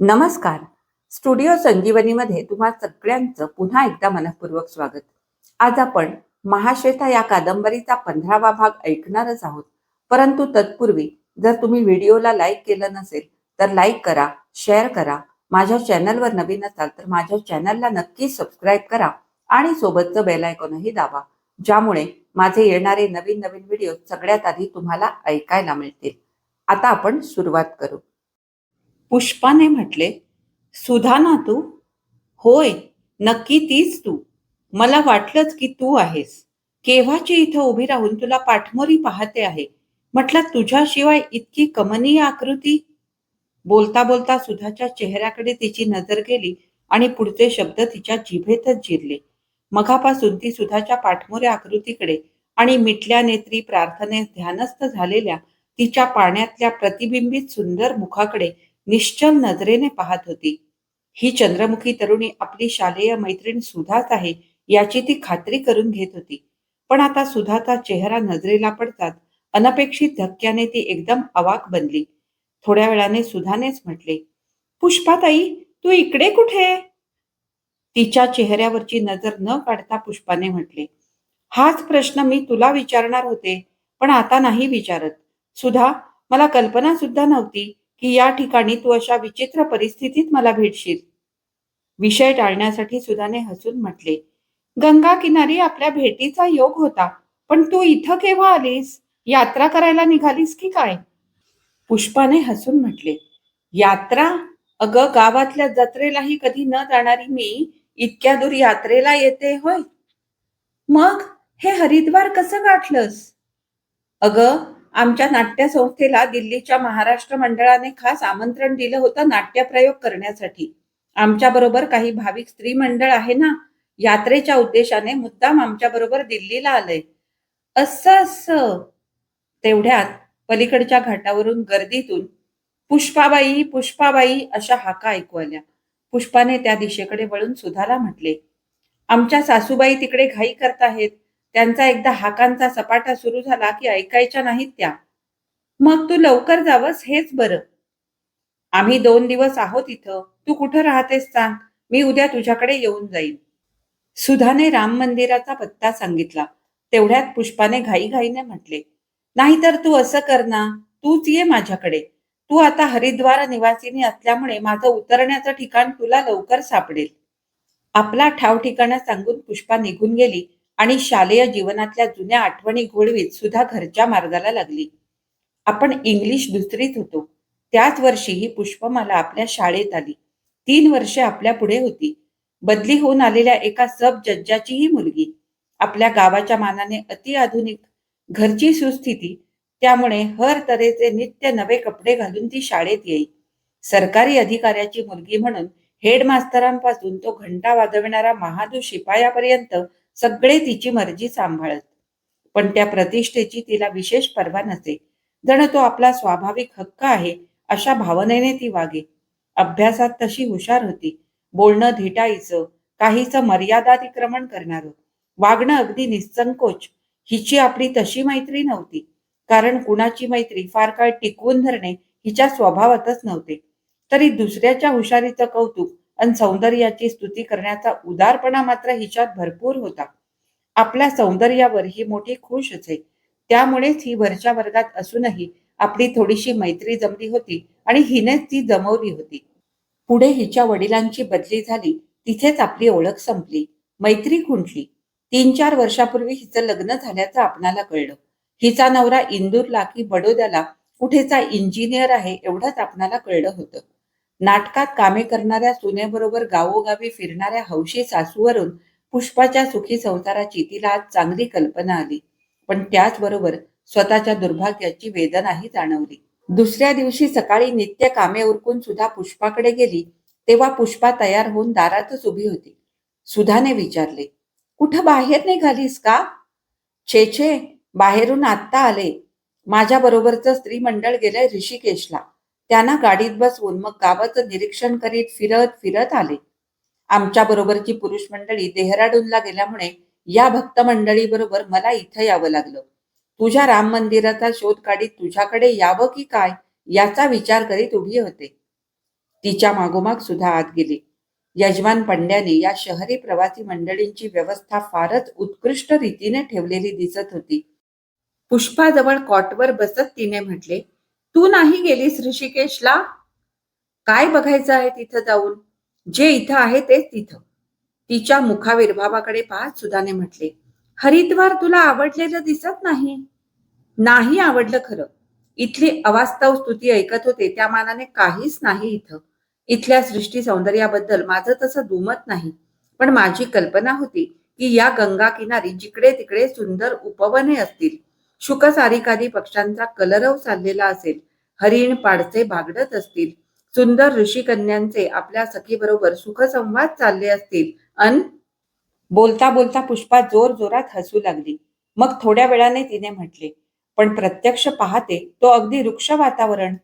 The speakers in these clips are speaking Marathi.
नमस्कार. स्टुडिओ संजीवनीमध्ये तुम्हा सगळ्यांचं पुन्हा एकदा मनपूर्वक स्वागत. आज आपण महाश्वेता या कादंबरीचा पंधरावा भाग ऐकणारच आहोत. परंतु तत्पूर्वी जर तुम्ही व्हिडिओला लाईक केलं नसेल तर लाईक करा शेअर करा. माझ्या चॅनलवर नवीन असाल तर माझ्या चॅनलला नक्की सबस्क्राईब करा आणि सोबतचं बेल आयकॉनही दाबा ज्यामुळे माझे येणारे नवीन नवीन व्हिडिओ सगळ्यात आधी तुम्हाला ऐकायला मिळतील. आता आपण सुरुवात करू. पुष्पाने म्हटले सुधा ना तू होय नक्की तीच तू. मला वाटलंच की तू आहेस. केव्हाची इथं उभी राहून तुला पाठमोरी पाहते आहे? म्हटलं तुझ्याशिवाय इतकी कमनीय आकृती. बोलता बोलता सुधाच्या चेहऱ्याकडे तिची नजर गेली आणि पुढचे शब्द तिच्या जिभेतच जिरले. मघापासून ती सुधाच्या पाठमोऱ्या आकृतीकडे आणि मिटल्या नेत्री प्रार्थनेस ध्यानस्थ झालेल्या तिच्या पाण्यातल्या प्रतिबिंबित सुंदर मुखाकडे निश्चल नजरेने पाहत होती. ही चंद्रमुखी तरुणी आपली शालेय मैत्रीण सुधाच आहे याची ती खात्री करून घेत होती. पण आता सुधाचा चेहरा नजरेला पडताच अनपेक्षित धक्क्याने ती एकदम अवाक बनली. थोड्या वेळाने सुधानेच म्हटले पुष्पाताई तू इकडे कुठे? तिच्या चेहऱ्यावरची नजर न काढता पुष्पाने म्हटले हाच प्रश्न मी तुला विचारणार होते पण आता नाही विचारत. सुधा मला कल्पना सुद्धा नव्हती. की या ठिकाणी तू अशा विचित्र परिस्थितीत मला भेटशील. विषय टाळण्यासाठी सुधाने हसून म्हटले गंगा किनारी आपल्या भेटीचा योग होता पण तू इथं केव्हा आलीस? यात्रा करायला निघालीस की काय? पुष्पाने हसून म्हटले यात्रा? अगं गावातल्या जत्रेलाही कधी न जाणारी मी इतक्या दूर यात्रेला येते होय? मग हे हरिद्वार कसं गाठलंस? अगं आमच्या नाट्य संस्थेला दिल्लीच्या महाराष्ट्र मंडळाने खास आमंत्रण दिलं होतं नाट्यप्रयोग करण्यासाठी. आमच्या बरोबर काही भाविक स्त्री मंडळ आहे ना यात्रेच्या उद्देशाने मुद्दाम आमच्या बरोबर दिल्लीला आलंय. असं असं. तेवढ्यात पलीकडच्या घाटावरून गर्दीतून पुष्पाबाई पुष्पाबाई अशा हाका ऐकू आल्या. पुष्पाने त्या दिशेकडे वळून सुधाला म्हटले आमच्या सासूबाई तिकडे घाई करताहेत त्यांचा एकदा हाकांचा सपाटा सुरू झाला की ऐकायच्या नाहीत त्या. मग तू लवकर जावस हेच बरं. आम्ही दोन दिवस आहोत इथं. तू कुठं राहतेस सांग. मी उद्या तुझ्याकडे येऊन जाईन. सुधाने राम मंदिराचा पत्ता सांगितला. तेवढ्यात पुष्पाने घाईघाईने म्हटले नाहीतर तू असं कर ना. तूच ये माझ्याकडे. तू आता हरिद्वार निवासिनी असल्यामुळे माझं उतरण्याचं ठिकाण तुला लवकर सापडेल. आपला ठाव ठिकाणा सांगून पुष्पा निघून गेली. आणि शालेय जीवनातल्या जुन्या आठवणी घोळवीत सुद्धा घरच्या मार्गाला लागली. आपण इंग्लिश दुसरीत होतो. त्याच वर्षी ही पुष्पमाला आपल्या शाळेत आली. तीन वर्षे आपल्या पुढे होती. बदली होऊन आलेल्या एका सब जज्जाची ही मुलगी. आपल्या गावाच्या मानाने अति आधुनिक. घरची सुस्थिती. त्यामुळे हर तऱ्हेचे नित्य नवे कपडे घालून ती शाळेत येई. सरकारी अधिकाऱ्याची मुलगी म्हणून हेडमास्तरांपासून तो घंटा वाजविणारा महादू शिपायापर्यंत सगळे तिची मर्जी सांभाळत. पण त्या प्रतिष्ठेची तिला विशेष पर्वा नसे. जण तो आपला स्वाभाविक हक्क आहे अशा भावनेने ती वागे. अभ्यासात तशी हुशार होती. बोलणं धिटाईचं काहीच मर्यादातिक्रमण करणार. वागणं अगदी निसंकोच. हिची आपली तशी मैत्री नव्हती. कारण कुणाची मैत्री फार काळ टिकवून धरणे हिच्या स्वभावातच नव्हते. तरी दुसऱ्याच्या हुशारीचं कौतुक आणि सौंदर्याची स्तुती करण्याचा उदारपणा मात्र हिच्यात भरपूर होता. आपल्या सौंदर्यावर ही मोठी खुश असे. त्यामुळेच ही वरच्या वर्गात असूनही आपली थोडीशी मैत्री जमली होती आणि हिनेच ती जमवली होती. पुढे हिच्या वडिलांची बदली झाली तिथेच आपली ओळख संपली. मैत्री खुंटली. तीन चार वर्षापूर्वी हिचं लग्न झाल्याचं आपणाला कळलं. हिचा नवरा इंदूरला की बडोद्याला कुठेचा इंजिनियर आहे एवढंच आपणाला कळलं होतं. नाटकात कामे करणाऱ्या सुनेबरोबर गावोगावी फिरणाऱ्या हौशी सासूवरून पुष्पाच्या सुखी संसाराची तिला आज चांगली कल्पना आली. पण त्याचबरोबर स्वतःच्या दुर्भाग्याची वेदनाही जाणवली. दुसऱ्या दिवशी सकाळी नित्य कामे उरकून सुद्धा पुष्पाकडे गेली तेव्हा पुष्पा तयार होऊन दारातच उभी होती. सुधाने विचारले कुठं बाहेर निघालीस का? छे छे बाहेरून आत्ता आले. माझ्या बरोबरचं स्त्री मंडळ गेलंय ऋषिकेशला. त्यांना गाडीत बसवून मग गावाचं निरीक्षण करीत फिरत फिरत आले. आमच्या बरोबरची पुरुष मंडळी देहराडूनला गेल्यामुळे या भक्त मंडळी बरोबर मला इथं यावं लागलं. तुझ्या राम मंदिराचा शोध काढीत तुझ्याकडे यावं की काय याचा विचार करीत उभी होते. तिच्या मागोमाग सुद्धा आत गेली. यजमान पंड्याने या शहरी प्रवासी मंडळींची व्यवस्था फारच उत्कृष्ट रीतीने ठेवलेली दिसत होती. पुष्पाजवळ कॉटवर बसत तिने म्हटले तू नाही गेलीस ऋषिकेशला? काय बघायचं आहे तिथं जाऊन? जे इथं आहे तेच तिथं. तिच्या मुखाविर्भावाकडे पाहत सुधाने म्हटले हरिद्वार तुला आवडलेलं दिसत नाही. नाही आवडलं खरं. इथली अवास्तव स्तुती ऐकत होते त्या मानाने काहीच नाही इथं. इथल्या सृष्टी सौंदर्याबद्दल माझं तसं दुमत नाही. पण माझी कल्पना होती की या गंगा किनारी जिकडे तिकडे सुंदर उपवने असतील. शुकसारिकादी पक्ष्यांचा कलरव चाललेला असेल. हरिण पाडसे भागडत असतील. सुंदर ऋषिकन्यांचे आपल्या सखीबरोबर सुखसंवाद चालले असतील. अन? बोलता बोलता पुष्पा जोर जोरात हसू लागली. मग थोड्या वेळाने तिने म्हटले पण प्रत्यक्ष पाहते तो अगदी वृक्ष वातावरण.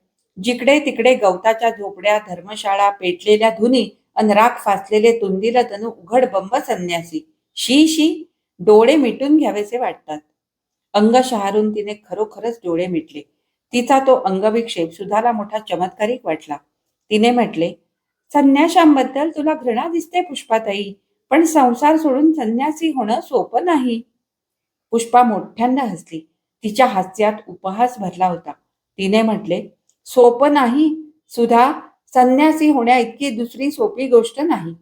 जिकडे तिकडे गवताच्या झोपड्या धर्मशाळा पेटलेल्या धुनी अन राख फासलेले तुंदील तनु उघड बंब संन्यासी. शी शी डोळे मिटून घ्यावेसे वाटतात. अंग शहारून तिने खरोखरच डोळे मिटले. तिचा तो अंगविक्षेप सुधाला मोठा चमत्कारिक वाटला. तिने म्हटले संन्याशांबद्दल तुला घृणा दिसते पुष्पाताई पण संसार सोडून संन्यासी होणं सोपं नाही. पुष्पा मोठ्यांदा हसली. तिच्या हास्यात उपहास भरला होता. तिने म्हटले सोपं नाही. सुधा संन्यासी होण्या इतकी दुसरी सोपी गोष्ट नाही.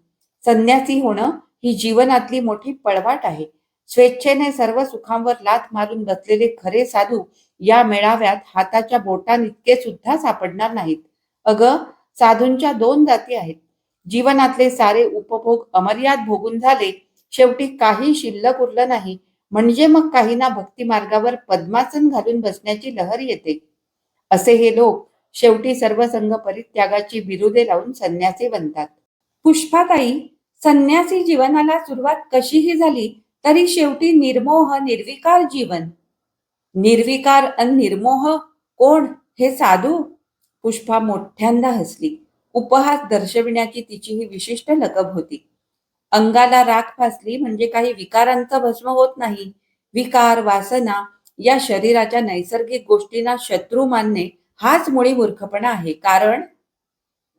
संन्यासी होणं ही जीवनातली मोठी पळवाट आहे. स्वेच्छेने सर्व सुखांवर लाथ मारून बसलेले खरे साधू या मेळाव्यात हाताच्या बोटांइतके सुद्धा सापडणार नाहीत. अगं साधूंच्या दोन जाती आहेत. जीवनातले सारे उपभोग अमर्याद भोगून झाले. शेवटी काही शिल्लक उरलं नाही. म्हणजे मग काहींना भक्ती मार्गावर पद्मासन घालून बसण्याची लहर येते. असे हे लोक शेवटी सर्व संघ परित्यागाची बिरुदे लावून संन्यासी बनतात. पुष्पाताई संन्यासी जीवनाला सुरुवात कशीही झाली तरी शेवटी निर्मोह निर्विकार जीवन. निर्विकार अन निर्मोह कोण? हे साधू पुष्पा मोठ्यांदा हसली. उपहास दर्शविण्याची तिची ही विशिष्ट लकब होती. अंगाला राख फासली म्हणजे काही विकारांचं भस्म होत नाही. विकार वासना या शरीराच्या नैसर्गिक गोष्टींना शत्रू मानणे हाच मुळी मूर्खपणा आहे. कारण?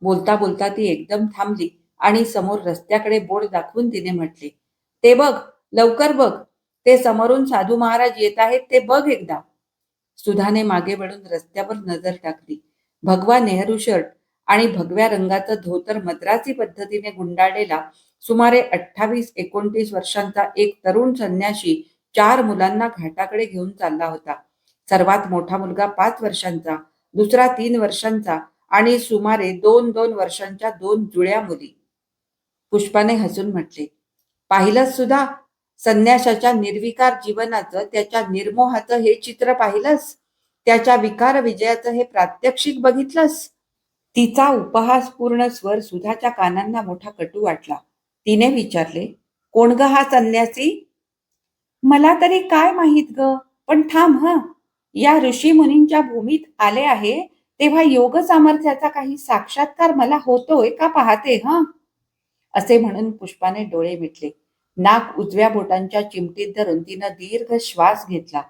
बोलता बोलता ती एकदम थांबली आणि समोर रस्त्याकडे बोट दाखवून तिने म्हटले ते बघ लवकर बघ. ते समोरून साधू महाराज येत आहेत ते बघ एकदा. सुधाने मागे वळून रस्त्यावर नजर टाकली. भगवा नेहरू शर्ट आणि भगव्या रंगाचं धोतर मद्रासी पद्धतीने गुंडाळलेला सुमारे अठ्ठावीस एकोणतीस वर्षांचा एक तरुण संन्याशी चार मुलांना घाटाकडे घेऊन चालला होता. सर्वात मोठा मुलगा पाच वर्षांचा दुसरा तीन वर्षांचा आणि सुमारे दोन दोन वर्षांच्या दोन जुळ्या मुली. पुष्पाने हसून म्हटले पाहिलंच सुद्धा संन्याशाच्या निर्विकार जीवनाचं त्याच्या निर्मोहाचं हे चित्र पाहिलंस? त्याच्या विकार विजयाचं हे प्रात्यक्षिक बघितलंस? तिचा उपहासपूर्ण स्वर सुधाच्या कानांना मोठा कटू वाटला. तिने विचारले कोण ग हा संन्यासी? मला तरी काय माहीत ग पण थांब ह. या ऋषी मुनींच्या भूमीत आले आहे तेव्हा योग सामर्थ्याचा काही साक्षात्कार मला होतोय का पाहते ह. असे म्हणून पुष्पाने डोळे मिटले. नाक उजव्या बोटांच्या चिमटीत धरून तिनं दीर्घ श्वास घेतला.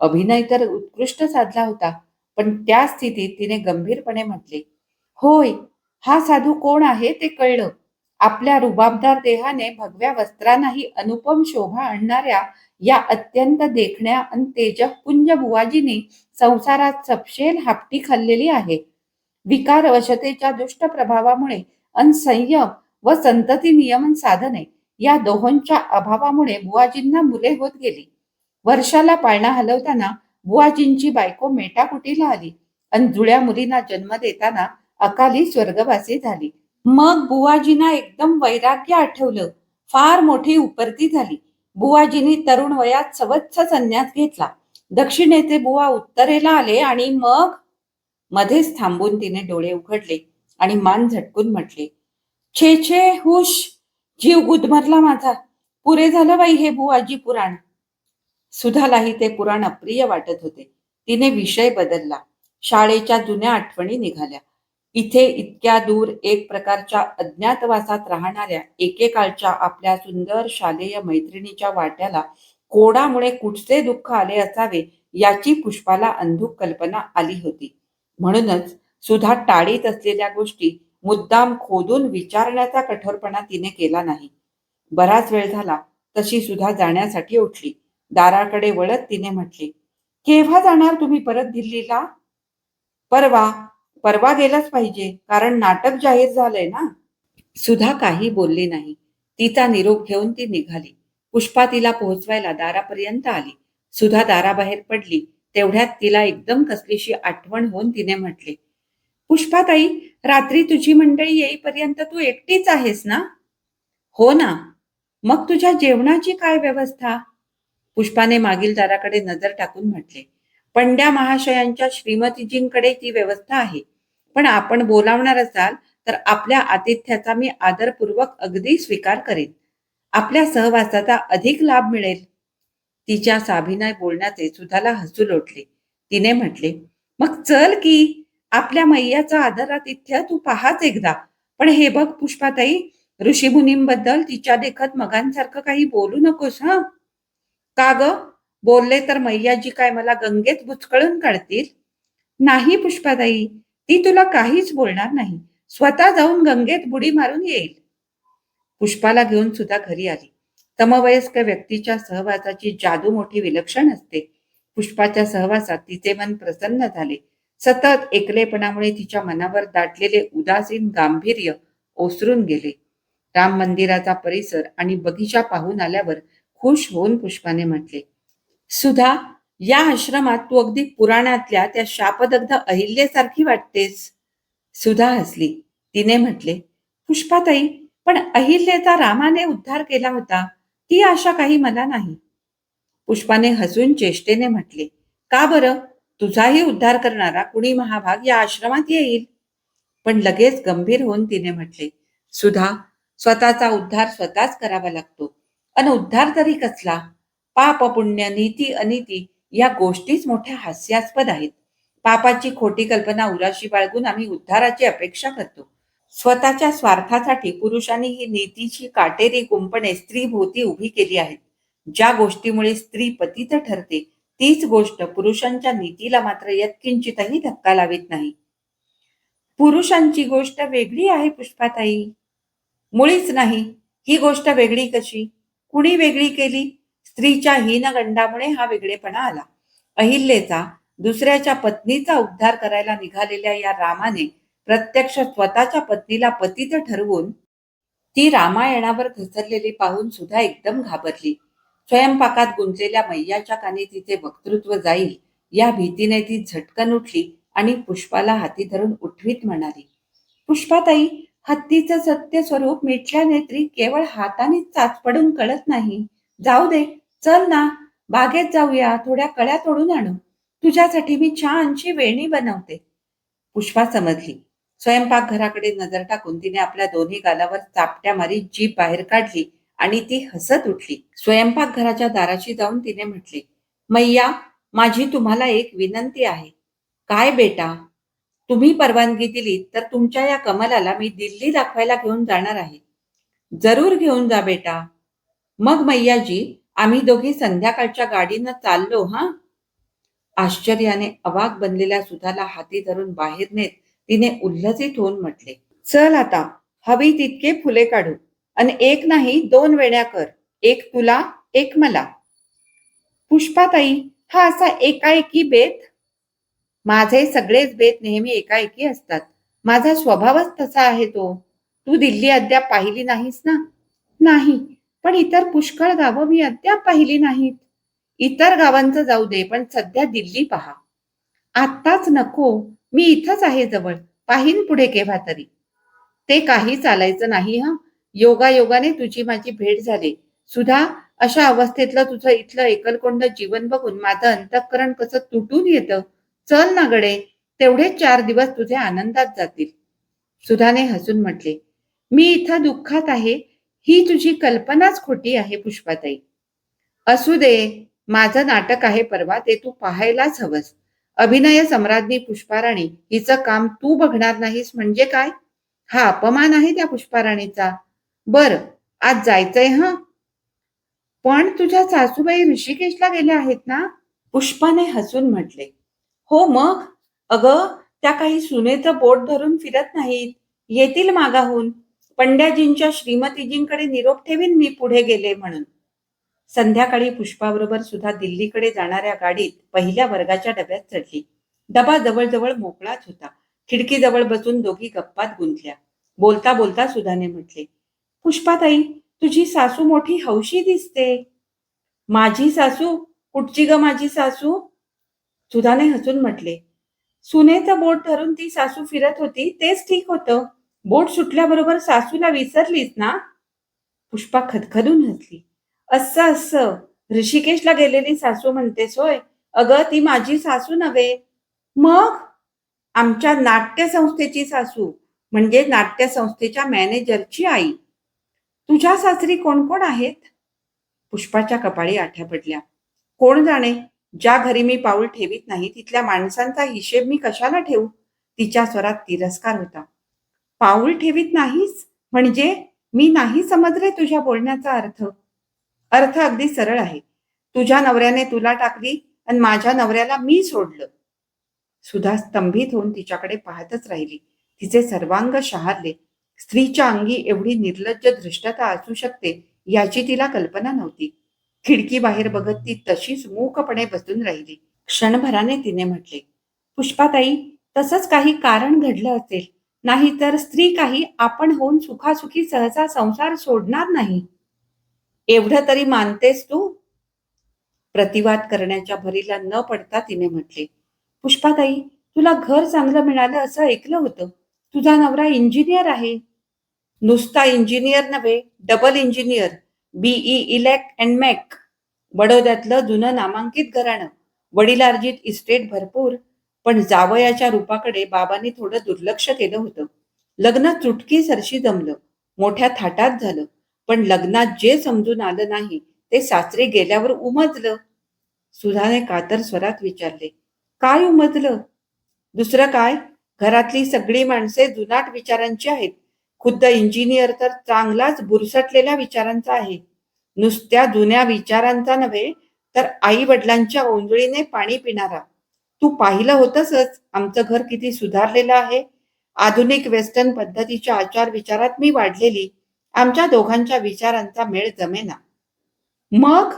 अभिनय तर उत्कृष्ट साधला होता पण त्या स्थितीत तिने गंभीरपणे म्हटले होय हा साधू कोण आहे ते कळलं. आपल्या रुबाबदार देहाने भगव्या वस्त्रांनाही अनुपम शोभा आणणाऱ्या या अत्यंत देखण्या आणि तेजपुंज बुवाजीने संसारात सपशेल हापटी खाल्लेली आहे. विकार वशतेच्या दुष्ट प्रभावामुळे अन संयम व संतती नियमन साधने या दोहोंच्या अभावामुळे बुवाजींना मुले होत गेली. वर्षाला पाळणा हलवताना बुवाजींची बायको मेटाकुटीला आली आणि जुळ्या मुलींना जन्म देताना अकाली स्वर्गवासी झाली. मग बुवाजींना एकदम वैराग्य आठवलं. फार मोठी उपरती झाली. बुवाजींनी तरुण वयात सवत्स संन्यास घेतला. दक्षिणेचे बुवा उत्तरेला आले आणि मग मध्येच थांबून तिने डोळे उघडले आणि मान झटकून म्हटले छे छे हुश जीव गुदमरला माझा. पुरे झालं बाई हे बुवाजी पुराण. सुधालाही ते पुराण अप्रिय वाटत होते. तिने विषय बदलला. शाळेच्या जुन्या आठवणी निघाल्या. इथे इतक्या दूर एक प्रकारच्या अज्ञातवासात राहणाऱ्या एकेकाळच्या आपल्या सुंदर शालेय मैत्रिणीच्या वाट्याला कोडामुळे कुठचे दुःख आले असावे याची पुष्पाला अंधुक कल्पना आली होती. म्हणूनच सुधा टाळीत असलेल्या गोष्टी मुद्दाम खोदून विचारण्याचा कठोरपणा तिने केला नाही. बराच वेळ झाला तशी सुद्धा जाण्यासाठी उठली. दाराकडे वळत तिने म्हटली केव्हा जाणार तुम्ही परत दिल्लीला? परवा परवा गेलाच पाहिजे कारण नाटक जाहीर झालंय ना. सुधा काही बोलली नाही. तिचा निरोप घेऊन ती निघाली. पुष्पा तिला पोहोचवायला दारापर्यंत आली. सुधा दाराबाहेर पडली. तेवढ्यात तिला एकदम कसलीशी आठवण होऊन तिने म्हटले पुष्पाताई रात्री तुझी मंडळी येईपर्यंत तू एकटीच आहेस ना? हो ना. मग तुझ्या जेवणाची काय व्यवस्था? पुष्पाने मागील दाराकडे नजर टाकून म्हटले पंड्या महाशयांच्या श्रीमतीजींकडे ती व्यवस्था आहे. पण आपण बोलावणार असाल तर आपल्या आतिथ्याचा मी आदरपूर्वक अगदी स्वीकार करेन. आपल्या सहवासाचा अधिक लाभ मिळेल. तिच्या साभिनय बोलण्याचे सुधाला हसू लोटले. तिने म्हटले मग चल की. आपल्या मैयाचा आदरातिथ्य तू पाहाच एकदा. पण हे बघ पुष्पाताई ऋषीमुनींबद्दल तिच्या देखत मगांसारखं काही बोलू नकोस हा? का ग? बोलले तर मैयाजी काय मला गंगेत बुचकळून काढतील? नाही पुष्पाताई ती तुला काहीच बोलणार नाही. स्वतः जाऊन गंगेत बुडी मारून येईल. पुष्पाला घेऊन सुद्धा घरी आली. समवयस्क व्यक्तीच्या सहवासाची जादू मोठी विलक्षण असते. पुष्पाच्या सहवासात तिचे मन प्रसन्न झाले. सतत एकलेपणामुळे तिच्या मनावर दाटलेले उदासीन गांभीर्य ओसरून गेले. राम मंदिराचा परिसर आणि बगीचा पाहून आल्यावर खुश होऊन पुष्पाने म्हटले सुधा या आश्रमात तू अगदी पुराणातल्या त्या शापदग्ध अहिल्यासारखी वाटतेस. सुधा हसली. तिने म्हटले पुष्पाताई पण अहिल्याचा रामाने उद्धार केला होता. ती आशा काही मला नाही. पुष्पाने हसून चेष्टेने म्हटले का बरं? तुझाही उद्धार करणारा कुणी महाभाग या आश्रमात येईल? पण लगेच गंभीर होऊन तिने म्हटले सुधा स्वतःचा उद्धार स्वतःच करावा लागतो. अन उद्धार तरी कसला? पाप पुण्य नीती अनिती या गोष्टीच मोठ्या हास्यास्पद आहेत. पापाची खोटी कल्पना उराशी बाळगून आम्ही उद्धाराची अपेक्षा करतो. स्वतःच्या स्वार्थासाठी पुरुषांनी ही नीतीची काटेरी कुंपणे स्त्री भोवती उभी केली आहेत. ज्या गोष्टीमुळे स्त्री पतित ठरते तीच गोष्ट पुरुषांच्या नीतीला मात्र यत्किंचितही धक्का लावित नाही. पुरुषांची गोष्ट वेगळी आहे पुष्पाताई. मुळीच नाही. ही गोष्ट वेगळी कशी? कुणी वेगळी केली? स्त्रीच्या हीनगंडामुळे हा वेगळेपणा आला. अहिल्येचा दुसऱ्याच्या पत्नीचा उद्धार करायला निघालेल्या या रामाने प्रत्यक्ष स्वतःच्या पत्नीला पतित ठरवून ती रामायणावर घसरलेली पाहून सुद्धा एकदम घाबरली. स्वयंपाकात गुंतलेल्या मैयाच्या कानी तिचे वक्तृत्व जाईल. या भीतीने ती झटकन उठली आणि पुष्पाला हाती धरून उठवीत म्हणाली पुष्पाताई हत्तीचं सत्य स्वरूप मिटल्या नेत्री केवळ हाताने चाच पडून कळत नाही. जाऊ दे चल ना बागेत जाऊया थोड्या कळ्या तोडून आणू. तुझ्यासाठी मी छानशी वेणी बनवते. पुष्पा समजली. स्वयंपाक घराकडे नजर टाकून तिने आपल्या दोन्ही गालावर चापट्या मारी जीप बाहेर काढली आणि ती हसत उठली. स्वयंपाक घराच्या दाराशी जाऊन तिने म्हटले मैया माझी तुम्हाला एक विनंती आहे. काय बेटा? तुम्ही परवानगी दिली तर तुमच्या या कमलाला मी दिल्ली दाखवायला घेऊन जाणार आहे. जरूर घेऊन जा बेटा. मग मैयाजी आम्ही दोघी संध्याकाळच्या गाडीनं चाललो हा? आश्चर्याने अवाक बनलेल्या सुधाला हाती धरून बाहेर नेत तिने उल्लसित होऊन म्हटले चल आता हवी तितके फुले काढू. आणि एक नाही दोन वेण्या कर. एक तुला एक मला. पुष्पाताई हा असा एकाएकी बेत? माझे सगळेच बेत नेहमी एकाएकी असतात. माझा स्वभावच तसा आहे तो. तू दिल्ली अद्याप पाहिली नाहीस ना? नाही. पण इतर पुष्कळ गावं मी अद्याप पाहिली नाहीत. इतर गावांचं जाऊ दे पण सध्या दिल्ली पहा. आत्ताच नको. मी इथंच आहे जवळ. पाहीन पुढे केव्हा तरी. ते काही चालायचं नाही हा? योगा योगाने तुझी माझी भेट झाली. सुधा अशा अवस्थेतलं तुझं इथलं एकलकोंड जीवन बघून माझं अंतःकरण कसं तुटून येतं? चल ना गडे तेवढे चार दिवस तुझे आनंदात जातील. सुधाने हसून म्हटले मी इथं दुःखात आहे. ही तुझी कल्पनाच खोटी आहे पुष्पाताई. असू दे. माझं नाटक आहे परवा ते तू पाहायलाच हवंस. अभिनय सम्राज्ञी पुष्पाराणी हिचं काम तू बघणार नाहीस म्हणजे काय? हा अपमान आहे त्या पुष्पाराणीचा. बर आज जायचंय ह? पण तुझ्या सासूबाई ऋषिकेशला गेल्या आहेत ना? पुष्पाने हसून म्हटले. हो मग? अगं त्या काही सुनेचं बोट धरून फिरत नाहीत. येतील मागाहून. पंड्याजींच्या श्रीमतीजींकडे निरोप ठेवीन मी पुढे गेले म्हणून. संध्याकाळी पुष्पाबरोबर सुद्धा दिल्लीकडे जाणाऱ्या गाडीत पहिल्या वर्गाच्या डब्यात चढली. डबा जवळजवळ मोकळाच होता. खिडकीजवळ बसून दोघी गप्पात गुंतल्या. बोलता बोलता सुधाने म्हटले पुष्पाताई तुझी सासू मोठी हौशी दिसते. माझी सासू कुठची ग माझी सासू? सुधाने हसून म्हटले. सुनेचं बोट धरून ती सासू फिरत होती तेच ठीक होतं. बोट सुटल्याबरोबर सासूला विसरलीस ना? पुष्पा खदखदून हसली. असं असं. ऋषिकेशला गेलेली सासू म्हणतेस होय अगं ती माझी सासू नव्हे. मग? आमच्या नाट्य संस्थेची सासू म्हणजे नाट्य संस्थेच्या मॅनेजरची आई. तुझ्या सासरी कोण कोण आहेत? पुष्पाच्या कपाळी आठ्या पडल्या. कोण जाणे? ज्या घरी मी पाऊल ठेवीत नाही तिथल्या माणसांचा हिशेब मी कशाला ठेवू? तिच्या स्वरात तिरस्कार होता. पाऊल ठेवीत नाहीस? म्हणजे मी नाही समजले तुझ्या बोलण्याचा अर्थ? अर्थ अगदी सरळ आहे. तुझ्या नवऱ्याने तुला टाकली आणि माझ्या नवऱ्याला मी सोडलं. सुधा स्तंभित होऊन तिच्याकडे पाहतच राहिली. तिचे सर्वांग शहारले. स्त्रीच्या अंगी एवढी निर्लज्ज धृष्टता असू शकते याची तिला कल्पना नव्हती. खिडकी बाहेर बघत ती तशीच मूकपणे बसून राहिली. क्षणभराने तिने म्हटले पुष्पाताई तसंच काही कारण घडलं असेल. नाहीतर स्त्री काही आपण होऊन सुखासुखी सहसा संसार सोडणार नाही. एवढं तरी मानतेस तू? प्रतिवाद करण्याच्या भरीला न पडता तिने म्हटले पुष्पाताई तुला घर चांगलं मिळालं असं ऐकलं होतं. तुझा नवरा इंजिनियर आहे. नुसता इंजिनियर नव्हे double engineer BE elect and mech बडोद्यातलं जुनं नामांकित घराणं वडिलार्जित इस्टेट भरपूर पण जावयाच्या रूपाकडे बाबांनी थोडं दुर्लक्ष केलं होतं. लग्न चुटकी सरशी जमलं मोठ्या थाटात झालं पण लग्नात जे समजून आलं नाही ते सासरे गेल्यावर उमजलं. सुधाने कातर स्वरात विचारले काय उमजलं? दुसरं काय? घरातली सगळी माणसे जुनाट विचारांची आहेत. खुद्द इंजिनियर तर चांगलाच बुरसटलेल्या विचारांचा आहे. नुसत्या जुन्या विचारांचा नव्हे तर आई वडिलांच्या ओंजळीने पाणी पिणारा. तू पाहिलं होतंसच आमचं घर किती सुधारलेलं आहे. आधुनिक वेस्टर्न पद्धतीच्या आचार विचारात मी वाढलेली. आमच्या दोघांच्या विचारांचा मेळ जमेना. मग?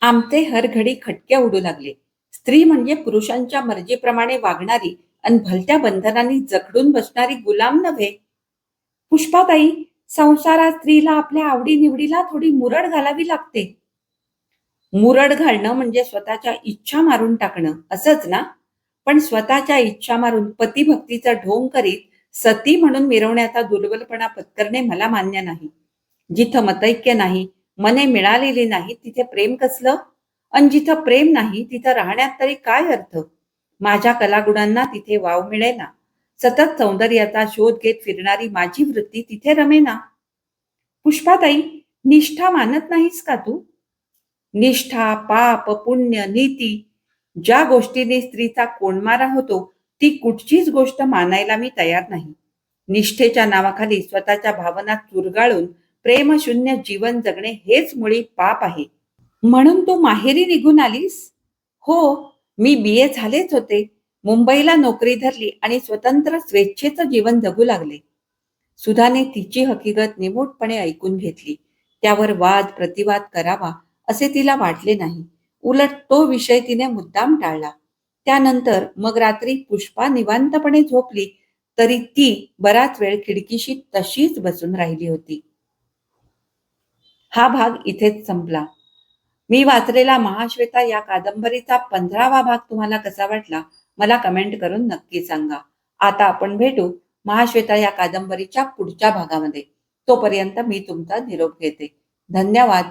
आमचे हरघडी खटके उडू लागले. स्त्री म्हणजे पुरुषांच्या मर्जीप्रमाणे वागणारी आणि भलत्या बंधनांनी जखडून बसणारी गुलाम नव्हे? पुष्पाताई संसारात स्त्रीला आपल्या आवडीनिवडीला थोडी मुरड घालावी लागते. मुरड घालणं म्हणजे स्वतःच्या इच्छा मारून टाकणं असंच ना? पण स्वतःच्या इच्छा मारून पतिभक्तीचा ढोंग करीत सती म्हणून मिरवण्याचा दुर्बलपणा पत्करणे मला मान्य नाही. जिथं मतैक्य नाही मने मिळालेली नाही तिथे प्रेम कसलं? आणि जिथं प्रेम नाही तिथं राहण्यात तरी काय अर्थ? माझ्या कलागुणांना तिथे वाव मिळेना. सतत सौंदर्याचा शोध घेत फिरणारी माझी वृत्ती तिथे रमेना. पुष्पाताई निष्ठा मानत नाहीस का तू? निष्ठा पाप पुण्य नीती ज्या गोष्टीने स्त्रीचा कोणमारा होतो ती कुठचीच गोष्ट मानायला मी तयार नाही. निष्ठेच्या नावाखाली स्वतःच्या भावना चुरगाळून प्रेमशून्य जीवन जगणे हेच मुळी पाप आहे. म्हणून तू माहेरी निघून आलीस? हो मी बी ए झालेच होते. मुंबईला नोकरी धरली आणि स्वतंत्र स्वेच्छेचं जीवन जगू लागले. सुधाने तिची हकीकत निमूटपणे ऐकून घेतली. त्यावर वाद प्रतिवाद करावा असे तिला वाटले नाही. उलट तो विषय तिने मुद्दाम टाळला. त्यानंतर मग रात्री पुष्पा निवांतपणे झोपली तरी ती बराच वेळ खिडकीशी तशीच बसून राहिली होती. हा भाग इथेच संपला. मी वाचलेला महाश्वेता या कादंबरीचा पंधरावा भाग तुम्हाला कसा वाटला मला कमेंट करून नक्की सांगा. आता आपण भेटू महाश्वेता या कादंबरीच्या पुढच्या भागामध्ये. तोपर्यंत मी तुमचा निरोप घेते. धन्यवाद.